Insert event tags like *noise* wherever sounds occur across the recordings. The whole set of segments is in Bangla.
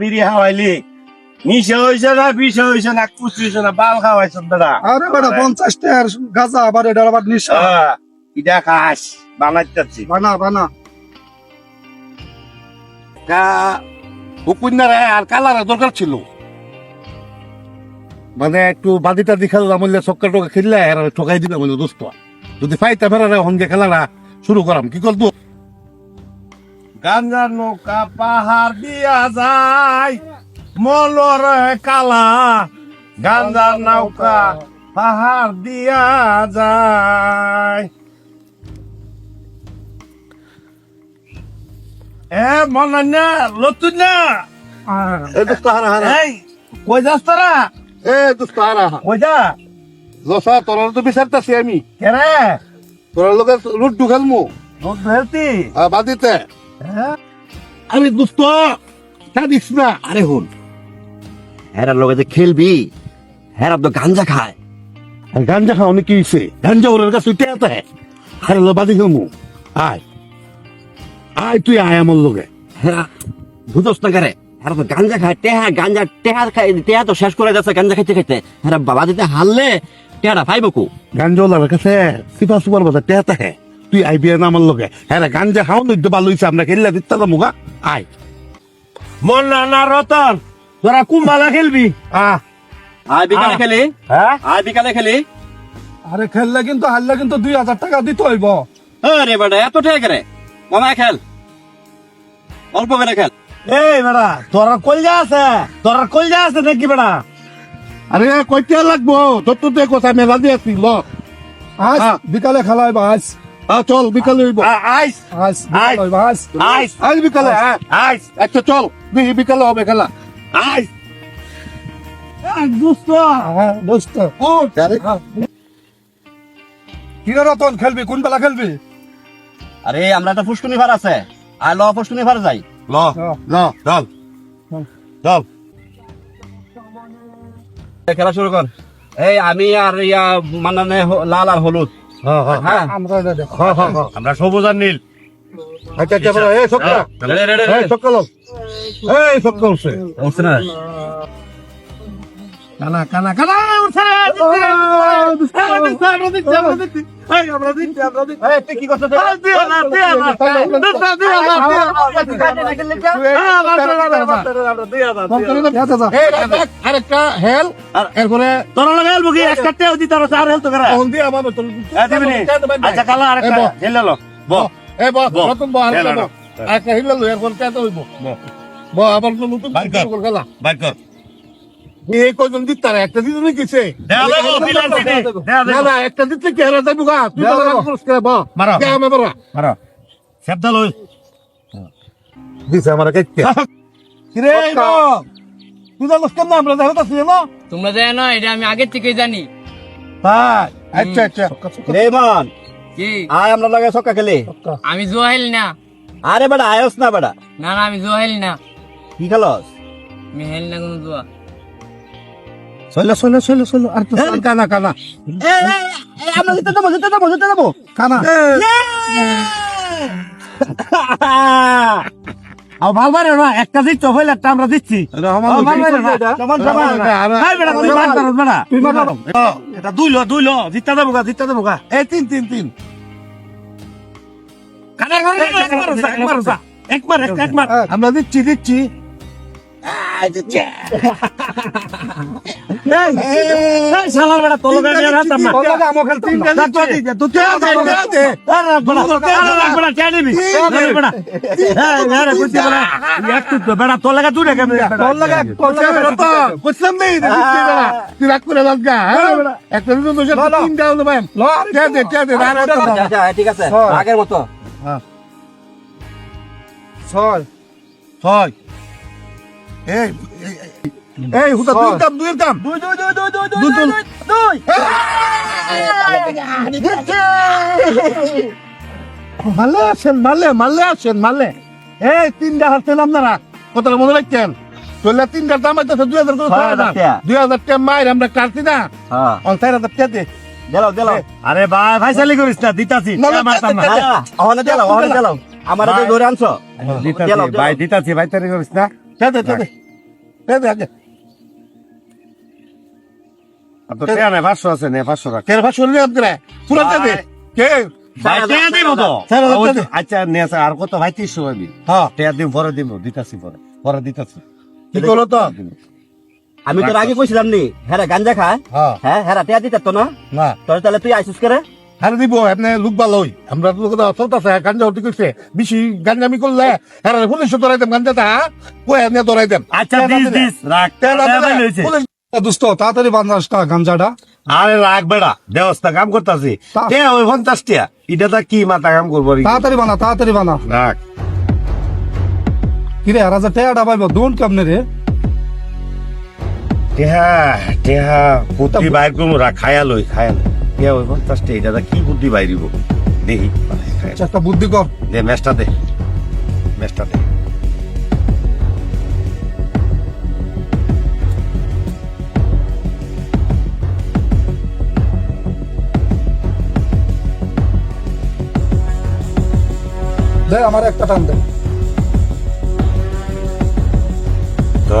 বিড়ি খাওয়াইলি? নিশা হইছে না বিষা হইছে না কুচি হইছে না বাল খাওয়াইছ দাদা আরে বেটা পঞ্চাশ টাকার গাঁজা আবার এটা আবার নিশা। হ্যাঁ, ইটা খাস বানাইতেছি। বানা বানা। হুকুন্দার আর দরকার ছিল। মানে একটু বাদিটা দেখালাম বললে চক্কা টোকা খেললে আর ঠকাই দিলাম বললে দোস্ত। যদি ফাইতে ফেরারে হঙ্গে খেলাটা শুরু করাম। কি করতো গাঞ্জা নৌকা পাহাড় দিয়া যায়। মলর কালা গাঞ্জা নৌকা পাহাড় দিয়া যায়। এ মনে না লতুন। না এ দোস্ত হারা হারা এই কই যাস তোরা? এ দোস্ত হারা কই যা? লসা তোর তো বিচারতাছি আমি। কেরে? তোর লোকের লুড্ডু খেলমু। দুধ ভেলতি আর বাদিতে হ্যাঁ? আমি দোস্ত দিস না। আরে হুন। হেরার লগে যে খেলবি হেরা তো গাঞ্জা খায়। আর গাঞ্জা খাওয়া অনেক কি হয়েছে গাঞ্জা ওর কাছে উঠে আতে আর লো বাদি খেলমু। আয়। আয় তুই আয় আমার লোকে হেরা বুঝোস না করে? হেরা তো গাঞ্জা খায় টেহা গাঞ্জা টেহা খাই টেহা তো শেষ করে যাচ্ছে গাঞ্জা খাইতে খাইতে। হেরা বাবা দিতে হারলে টেহাটা পাইব কু? গাঞ্জওয়ালার কাছে সিপা সুপার বাজার টেহাতে হে। তুই আই বিয়ে নামার লোকে হ্যাঁ গাঞ্জা খাও নইতে ভালো হয়েছে আমরা খেললে দিতে মুগা। আয়। মন না না রতন তোরা কুম্বালা খেলবি? আহ। আয় বিকালে খেলি। হ্যাঁ? আয় বিকালে খেলি। আরে খেললে কিন্তু হারলে কিন্তু দুই হাজার টাকা দিতে হইব। আরে বেটা এত করে কমায় খেল। অল্প করে খেল। এই বেড়া তোরা কলজা আছে? তোরা কলজা আছে নাকি বেড়া আরে কইতে লাগবো তোর তো দেখো মেলা দিয়ে আসি ল। আজ। বিকালে খেলা হইব আজ। আহ, চল বিকালে হইব। আইস। আজ আইস। আজ বিকালে হ্যাঁ। আইস। আচ্ছা চল বিকালে হবে খেলা। আইস। দোস্ত। হ্যাঁ রতন খেলবি? কোন বেলা খেলবি? আরে আমরা একটা ফুসকুনি ভার আছে। ল ভার যাই। ল। ল। চল। চল। খেলা শুরু কর এই আমি আর ইয়া মানে লাল আর হলুদ। হ্যাঁ হ্যাঁ হ্যাঁ আমরা সবুজ আর নীল। আচ্ছা আচ্ছা কানা কানা কানা আরেকটা হেল আর এরপরে তোর লগে হেল বুকি একটা টেও দিতে আর আর হেল তো করা ওন দিয়ে নতুন এই দিত তারা? একটা দিতে কিছে না না একটা দিতে কি হারা যাব গা। তুই দাও, তো দাও। পুরস্কার ব মারো। কে আমি বড় মারো। শব্দ লই। দিছে আমার কাছে কিরে, এই বল। তুই জানোস আমরা দেখো তো সিনেমা? তোমরা জানো না এটা আমি আগের থেকে জানি। তাই। আচ্ছা আচ্ছা। রে মান কি? আয় আমরা লাগে সক্কা খেলি। আমি জোহেল না। আরে বেটা আয়স না বেটা। না না আমি জোহেল না। কি খেলস? আমি হেল না কোনো জোয়া। চলো চলো চলো চলো আর তো কানা কানা আমরা যেতে যাব যেতে যাব যেতে যাব কানা এই তিন তিন তিন আমরা দিচ্ছি দিচ্ছি *laughs* ঠিক আছে। আগের মতো। ছয়। ছয়। এই দুই দাম দুই দাম। দুই, দুই, দুই, দুই, দুই, দুই, দুই, দুই। মারলে আসেন মারলে মারলে আসেন মারলে। এই তিনটা হাত পেলাম না রাখ কথাটা মনে রাখছেন? দাম আছে দুই হাজার দুই হাজার টাকা মায়ের আমরা কাটছি না। হ্যাঁ। চার হাজার টাকা দে। দিলাও দিলাও আরে ভাই ভাই চালি করিস না দিতাছি। আমার তো ধরে আনছো। ভাই। দিতাছি ভাই তারি করিস না। দে দে দে দে দে আগে তো নাই পাঁচশো আছে নে পাঁচশো রাখ তেরো পাঁচশো নিয়ে আপনারা পুরো দে দে কে ভাই টেয়া দিব তো স্যার, ওই স্যার, তো- আচ্ছা নে আছে, আর কত ভাই তিনশো পাবি হ্যাঁ টেয়া দিম পরে দিব দিতাছি পরে পরে দিতাছি কি করল তো আমি তোর আগে কইছিলাম নি হ্যাঁ গাঞ্জা খায় হ্যাঁ হ্যাঁ হ্যাঁ টিয়া দিতে তো না না তোর তাহলে তুই আইসিস করে হারে দিব আপনি লোক ভালো হই। আমরা লোক চলতেছে গাঞ্জা উঠে কইছে বেশি গাঞ্জামি করলে হ্যাঁ পুলিশ ধরাই দেন গাঞ্জাটা কয়ে নিয়ে ধরাই দেন আচ্ছা দিস দিস রাখ। পুলিশ দোস্ত তাড়াতাড়ি বান্ধাস না গাঞ্জাটা। আরে রাখ বেড়া দেবস্থা কাম করতাছি। তা- ওই পঞ্চাশ টিয়া এটা তা কি মাথা কাম করব রে? তাড়াতাড়ি বানা তাড়াতাড়ি বানা। রাখ। কিরে আর হাজার টাকাটা পাইব দোন কেমনে রে? টেহা টেহা বুদ্ধি বাইর করব রাখ খায়া লই খায়া লই টেয়া ওই পঞ্চাশ টিয়া এটা তা কি বুদ্ধি বাইরিব? দেখি খায়া আচ্ছা, একটা বুদ্ধি কর। দে ম্যাচটা দে। ম্যাচটা দে। দে আমার একটা টান দে। তো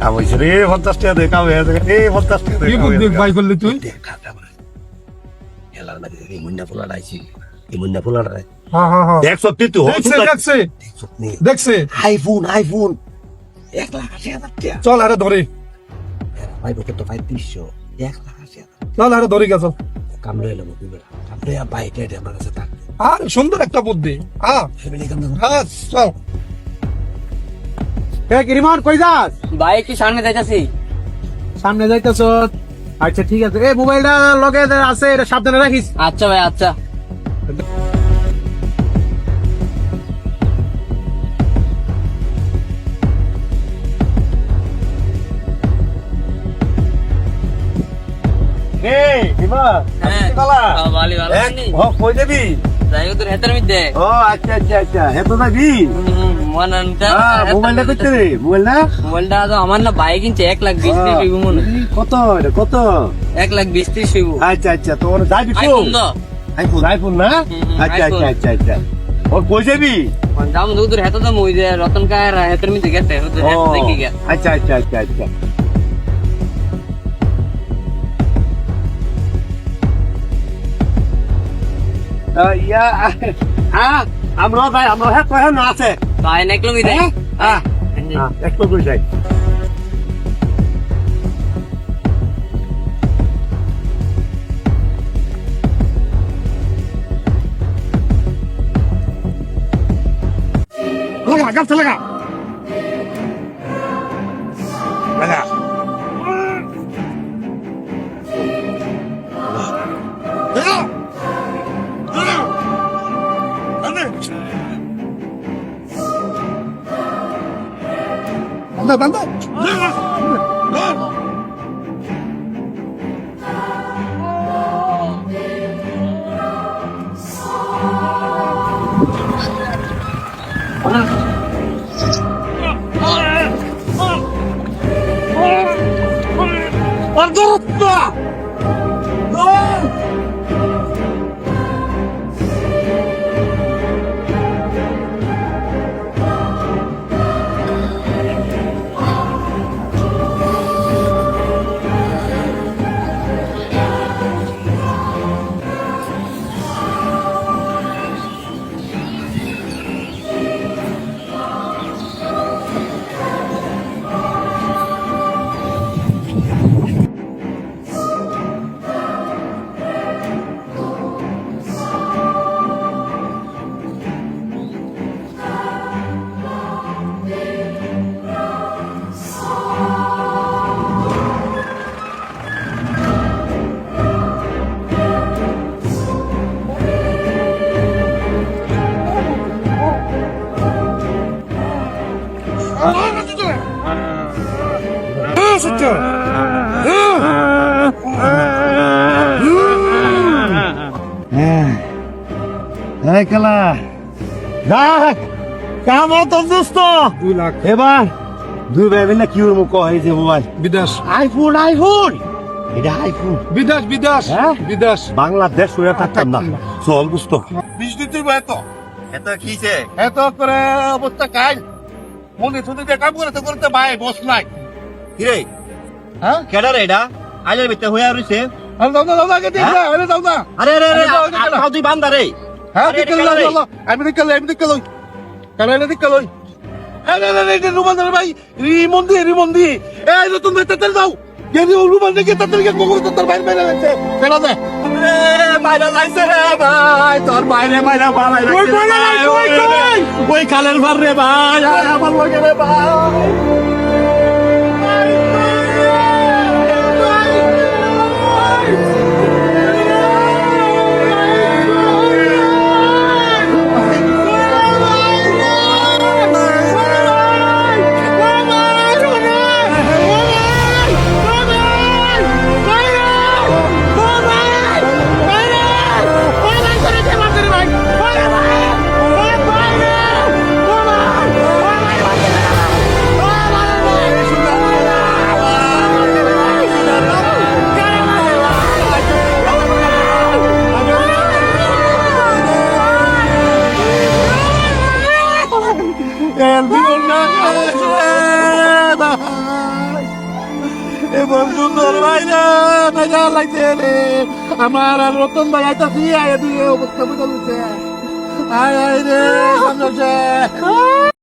কাম হয়েছে রে পঞ্চাশ টাকা দে কাম হয়েছে রে পঞ্চাশ টাকা দে কি বুদ্ধি বাই করলি তুই? এই মুন্না আইছি এই মুন্না হ্যাঁ হ্যাঁ হ্যাঁ তুই দেখছে দেখছে। দেখছে। IPhone iPhone. এক লাখ আশি হাজার টাকা। চল আরে ধরে। ভাই বকে তো ভাই তিনশো। এক লাখ আশি হাজার চল আরে ধরে গেছ কামড়ে এলাম তুই বেড়া। কামড়ে আমার কাছে থাক। আর সুন্দর একটা বুদ্ধি। হ্যাঁ ফ্যামিলি কামড়ে হ্যাঁ চল। এ গিরিমান কই যাস? ভাই কি সামনে যাইতাছি। সামনে যাইতেছ? আচ্ছা ঠিক আছে। এ মোবাইলটা লগে আছে এটা সাবধানে রাখিস। আচ্ছা ভাই আচ্ছা। আমার না ভাই কিনছে এক লাখ বিশ ত্রিশ মনে কত কত? এক লাখ বিশ ত্রিশ আচ্ছা আচ্ছা তোর যাবি আইফোন না? আচ্ছা আচ্ছা আচ্ছা আচ্ছা। ওর কই যাবি? দাম দু তোর দাম ওই যে রতন কায়ের হেতের মধ্যে গেছে ওদের দেখি গে আচ্ছা আচ্ছা আচ্ছা আচ্ছা। ইয়া হ্যাঁ আমরা ভাই আমরা হ্যাঁ কয় না আছে। ভাই নেকলো দেয় হ্যাঁ একটু কই যাই। লাগা গাছ লাগা লাগা। বান্ধা বান্ধা এই খেলা দেখ কাম তো দোস্ত দুই লাখ। এবার দুই ভাই মিলে কি উড়মু কহ এই যে মোবাইল? বিদেশ। IPhone iPhone. এটা আইফোন। বিদেশ বিদেশ। হ্যাঁ? বিদেশ। বাংলাদেশ হয়ে থাকতাম না। চল দোস্ত বিশ দিতে এত। এত কিছে এত করে অবস্থা কাজ মনে শুধু যে কাম করতে করতে ভাই বস নাই। কিরে? হ্যাঁ? কেডা রে এটা? আইলের ভিতরে হয়ে রইছে। আরে দাও না দাও না হ্যাঁ? আরে দাও না। আরে আরে আরে আরে, আরে, আরে, আর তুই বান্দা রে। হ্যাঁ আমি দিকে আমি দিকে লই কেন এটা দিকে লই? আরে রুমান রে ভাই রিমন্দি রিমন্দি এই নতুন ভাই তাতে দাও। গেরি রুমান তাতে গিয়ে কোকো তাতে বাইরে বাইরে লাগছে। কেন দে? ভাই তোর ওই খালের ভার রে ভাই আমার লগে রে ভাই। বন্ধু তোর ভাই রে মজা লাগছে রে আমার আর রতন ভাই আইতাছি, আয় দিয়ে অবস্থা বুঝা আয় আয় রে সামনে